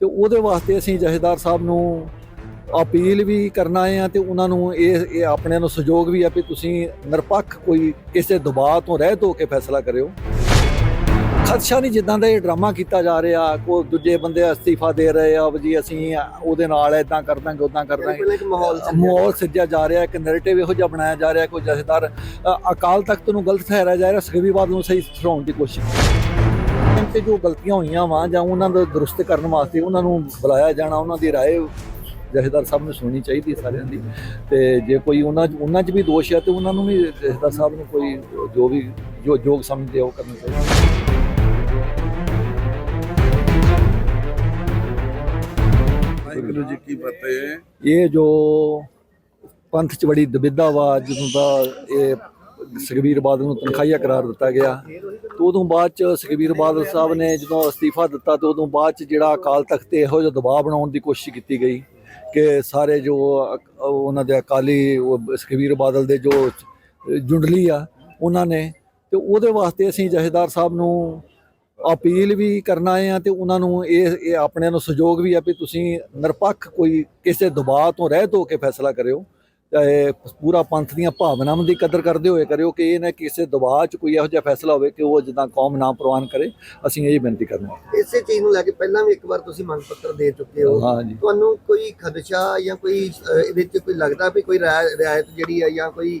ਤੇ ਉਹਦੇ ਵਾਸਤੇ ਅਸੀਂ ਜਥੇਦਾਰ ਸਾਹਿਬ ਨੂੰ ਅਪੀਲ ਵੀ ਕਰਨਾ ਆਏ ਆ ਤੇ ਉਹਨਾਂ ਨੂੰ ਇਹ ਇਹ ਆਪਣਿਆਂ ਨੂੰ ਸਹਿਯੋਗ ਵੀ ਆ ਵੀ ਤੁਸੀਂ ਨਿਰਪੱਖ ਕੋਈ ਕਿਸੇ ਦਬਾਅ ਤੋਂ ਰਹਿਤ ਹੋ ਕੇ ਫੈਸਲਾ ਕਰਿਓ। ਖਦਸ਼ਾ ਨਹੀਂ ਜਿੱਦਾਂ ਦਾ ਇਹ ਡਰਾਮਾ ਕੀਤਾ ਜਾ ਰਿਹਾ ਕੋ ਦੂਜੇ ਬੰਦੇ ਅਸਤੀਫਾ ਦੇ ਰਹੇ ਆ ਵੀ ਜੀ ਅਸੀਂ ਉਹਦੇ ਨਾਲ ਇਦਾਂ ਕਰ ਦਾਂਗੇ ਉਦਾਂ ਕਰ ਦਾਂਗੇ। ਮਾਹੌਲ ਸਿੱਜਿਆ ਜਾ ਰਿਹਾ। ਇੱਕ ਨੈਰੇਟਿਵ ਇਹੋ ਜਿਹਾ ਬਣਾਇਆ ਜਾ ਰਿਹਾ ਕੋਈ ਜਥੇਦਾਰ ਅਕਾਲ ਤਖਤ ਨੂੰ ਗਲਤ ਠਹਿਰਾਇਆ ਜਾ ਰਿਹਾ ਸੁਖਬੀਰਵਾਦ ਨੂੰ ਸਹੀ ਠਹਿਰਾਉਣ ਦੀ ਕੋਸ਼ਿਸ਼। ਤੇ ਜੋ ਗਲਤੀਆਂ ਹੋਈਆਂ ਵਾ ਜਾਂ ਉਹਨਾਂ ਦਾ ਦਰੁਸਤ ਕਰਨ ਵਾਸਤੇ ਉਹਨਾਂ ਨੂੰ ਬੁਲਾਇਆ ਜਾਣਾ ਉਹਨਾਂ ਦੀ رائے ਜਥੇਦਾਰ ਸਾਹਿਬ ਨੂੰ ਸੁਣਨੀ ਚਾਹੀਦੀ ਹੈ ਸਾਰਿਆਂ ਦੀ ਤੇ ਜੇ ਕੋਈ ਉਹਨਾਂ 'ਚ- ਉਹਨਾਂ 'ਚ ਵੀ ਦੋਸ਼ ਹੈ ਤੇ ਉਹਨਾਂ ਨੂੰ ਵੀ ਜਥੇਦਾਰ ਸਾਹਿਬ ਨੂੰ ਕੋਈ ਜੋ ਵੀ ਜੋ ਯੋਗ ਸਮਝਦੇ ਆ ਉਹ ਕਰਨਾ ਚਾਹੀਦਾ ਵਾਹਿਗੁਰੂ ਜੀ ਕੀ ਫਤਿਹ ਇਹ ਜੋ ਪੰਥ ਚ ਬੜੀ ਦਬਿੱਦਾ ਵਾ ਜਦੋਂ ਦਾ ਇਹ ਸੁਖਬੀਰ ਬਾਦਲ ਨੂੰ ਤਨਖਾਹੀਆ ਕਰਾਰ ਦਿੱਤਾ ਗਿਆ। ਤੇ ਉਦੋਂ ਬਾਅਦ ਚ ਸੁਖਬੀਰ ਬਾਦਲ ਸਾਹਿਬ ਨੇ ਜਦੋਂ ਅਸਤੀਫਾ ਦਿੱਤਾ, ਤੇ ਉਦੋਂ ਬਾਅਦ ਚ ਜਿਹੜਾ ਅਕਾਲ ਤਖਤ ਤੇ ਇਹੋ ਜਿਹਾ ਦਬਾਅ ਬਣਾਉਣ ਦੀ ਕੋਸ਼ਿਸ਼ ਕੀਤੀ ਗਈ ਕਿ ਸਾਰੇ ਜੋ ਉਹਨਾਂ ਦੇ ਅਕਾਲੀ ਸੁਖਬੀਰ ਬਾਦਲ ਦੇ ਜੋ ਜੁੰਡਲੀ ਆ, ਉਹਨਾਂ ਨੇ ਤੇ ਉਹਦੇ ਵਾਸਤੇ ਅਸੀਂ ਜਥੇਦਾਰ ਸਾਹਿਬ ਨੂੰ ਅਪੀਲ ਵੀ ਕਰਨਾ ਆਏ ਆ ਤੇ ਉਹਨਾਂ ਨੂੰ ਇਹ ਇਹ ਆਪਣਿਆਂ ਨੂੰ ਸਹਿਯੋਗ ਵੀ ਆ ਵੀ ਤੁਸੀਂ ਨਿਰਪੱਖ ਕੋਈ ਕਿਸੇ ਦਬਾਅ ਤੋਂ ਰਹਿਤ ਹੋ ਕੇ ਫੈਸਲਾ ਕਰਿਓ। ਪੂਰਾ ਪੰਥ ਦੀਆਂ ਭਾਵਨਾਵਾਂ ਦੀ ਕਦਰ ਕਰਦੇ ਹੋਏ ਕਰਿਓ ਕਿ ਇਹ ਨਾ ਕਿਸੇ ਦਬਾਅ 'ਚ ਕੋਈ ਇਹੋ ਜਿਹਾ ਫੈਸਲਾ ਹੋਵੇ ਕਿ ਉਹ ਜਿੱਦਾਂ ਕੌਮ ਨਾ ਪ੍ਰਵਾਨ ਕਰੇ ਅਸੀਂ ਇਹ ਬੇਨਤੀ ਕਰਨਾ। ਇਸੇ ਚੀਜ਼ ਨੂੰ ਲੈ ਕੇ ਪਹਿਲਾਂ ਵੀ ਇੱਕ ਵਾਰ ਤੁਸੀਂ ਮੰਗ ਪੱਤਰ ਦੇ ਚੁੱਕੇ ਹੋ। ਤੁਹਾਨੂੰ ਕੋਈ ਖਦਸ਼ਾ ਜਾਂ ਕੋਈ ਇਹਦੇ ਵਿੱਚ ਕੋਈ ਲੱਗਦਾ ਵੀ ਕੋਈ ਰਿਆ- ਰਿਆਇਤ ਜਿਹੜੀ ਹੈ ਜਾਂ ਕੋਈ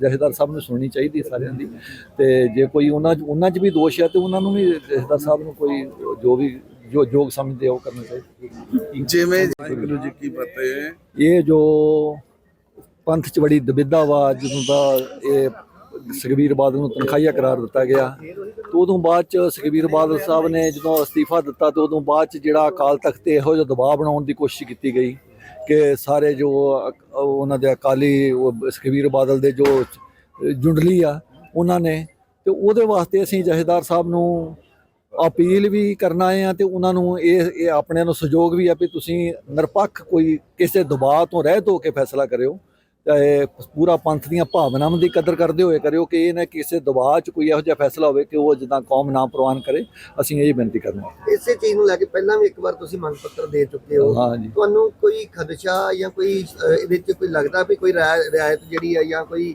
ਜਥੇਦਾਰ ਸਾਹਿਬ ਨੂੰ ਸੁਣਨੀ ਚਾਹੀਦੀ ਸਾਰਿਆਂ ਦੀ। ਤੇ ਜੇ ਕੋਈ ਉਹਨਾਂ ਉਹਨਾਂ 'ਚ ਵੀ ਦੋਸ਼ ਹੈ ਤੇ ਉਹਨਾਂ ਨੂੰ ਵੀ ਜਥੇਦਾਰ ਸਾਹਿਬ ਨੂੰ ਕੋਈ ਜੋ ਵੀ ਜੋ ਯੋਗ ਸਮਝਦੇ ਉਹ ਕਰਨਾ ਚਾਹੀਦਾ। ਜਿਵੇਂ ਜੀ ਕੀ ਫਤਿਹ। ਇਹ ਜੋ ਪੰਥ ਚ ਬੜੀ ਦਬਿੱਦਾ ਵਾ ਜਦੋਂ ਦਾ ਇਹ ਸੁਖਬੀਰ ਬਾਦਲ ਨੂੰ ਤਨਖਾਹੀਆ ਕਰਾਰ ਦਿੱਤਾ ਗਿਆ। ਤੇ ਉਦੋਂ ਬਾਅਦ ਚ ਸੁਖਬੀਰ ਬਾਦਲ ਸਾਹਿਬ ਨੇ ਜਦੋਂ ਅਸਤੀਫਾ ਦਿੱਤਾ ਤੇ ਉਦੋਂ ਬਾਅਦ ਚ ਜਿਹੜਾ ਅਕਾਲ ਤਖਤ ਤੇ ਇਹੋ ਜਿਹਾ ਦਬਾਅ ਬਣਾਉਣ ਦੀ ਕੋਸ਼ਿਸ਼ ਕੀਤੀ ਗਈ। ਕਿ ਸਾਰੇ ਜੋ ਉਹਨਾਂ ਦੇ ਅਕਾਲੀ, ਉਹ ਸੁਖਬੀਰ ਬਾਦਲ ਦੇ ਜੋ ਜੁੰਡਲੀ ਆ, ਉਹਨਾਂ ਨੇ ਤੇ ਉਹਦੇ ਵਾਸਤੇ ਅਸੀਂ ਜਥੇਦਾਰ ਸਾਹਿਬ ਨੂੰ ਅਪੀਲ ਵੀ ਕਰਨਾ ਆਏ ਆ ਤੇ ਉਹਨਾਂ ਨੂੰ ਇਹ ਇਹ ਆਪਣਿਆਂ ਨੂੰ ਸਹਿਯੋਗ ਵੀ ਆ ਵੀ ਤੁਸੀਂ ਨਿਰਪੱਖ ਕੋਈ ਕਿਸੇ ਦਬਾਅ ਤੋਂ ਰਹਿਤ ਹੋ ਕੇ ਫੈਸਲਾ ਕਰਿਓ। ਪੂਰਾ ਪੰਥ ਦੀਆਂ ਭਾਵਨਾਵਾਂ ਦੀ ਕਦਰ ਕਰਦੇ ਹੋਏ ਕਰਿਓ ਕਿ ਇਹ ਨਾ ਕਿਸੇ ਦਬਾਅ 'ਚ ਕੋਈ ਇਹੋ ਜਿਹਾ ਫੈਸਲਾ ਹੋਵੇ ਕਿ ਉਹ ਜਿੱਦਾਂ ਕੌਮ ਨਾ ਪ੍ਰਵਾਨ ਕਰੇ ਅਸੀਂ ਇਹ ਬੇਨਤੀ ਕਰਨਾ। ਇਸੇ ਚੀਜ਼ ਨੂੰ ਲੈ ਕੇ ਪਹਿਲਾਂ ਵੀ ਇੱਕ ਵਾਰ ਤੁਸੀਂ ਮੰਗ ਪੱਤਰ ਦੇ ਚੁੱਕੇ ਹੋ। ਤੁਹਾਨੂੰ ਕੋਈ ਖਦਸ਼ਾ ਜਾਂ ਕੋਈ ਇਹਦੇ ਵਿੱਚ ਕੋਈ ਲੱਗਦਾ ਵੀ ਕੋਈ ਰਿਆ- ਰਿਆਇਤ ਜਿਹੜੀ ਹੈ ਜਾਂ ਕੋਈ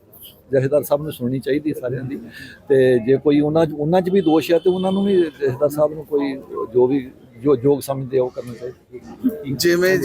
ਜਥੇਦਾਰ ਸਾਹਿਬ ਨੂੰ ਸੁਣਨੀ ਚਾਹੀਦੀ ਸਾਰਿਆਂ ਦੀ ਤੇ ਜੇ ਕੋਈ ਉਹਨਾਂ ਉਹਨਾਂ 'ਚ ਵੀ ਦੋਸ਼ ਹੈ ਤੇ ਉਹਨਾਂ ਨੂੰ ਵੀ ਜਥੇਦਾਰ ਸਾਹਿਬ ਨੂੰ ਕੋਈ ਜੋ ਵੀ ਜੋ ਯੋਗ ਸਮਝਦੇ ਆ ਉਹ ਕਰਨਾ ਚਾਹੀਦਾ। ਜਿਵੇਂ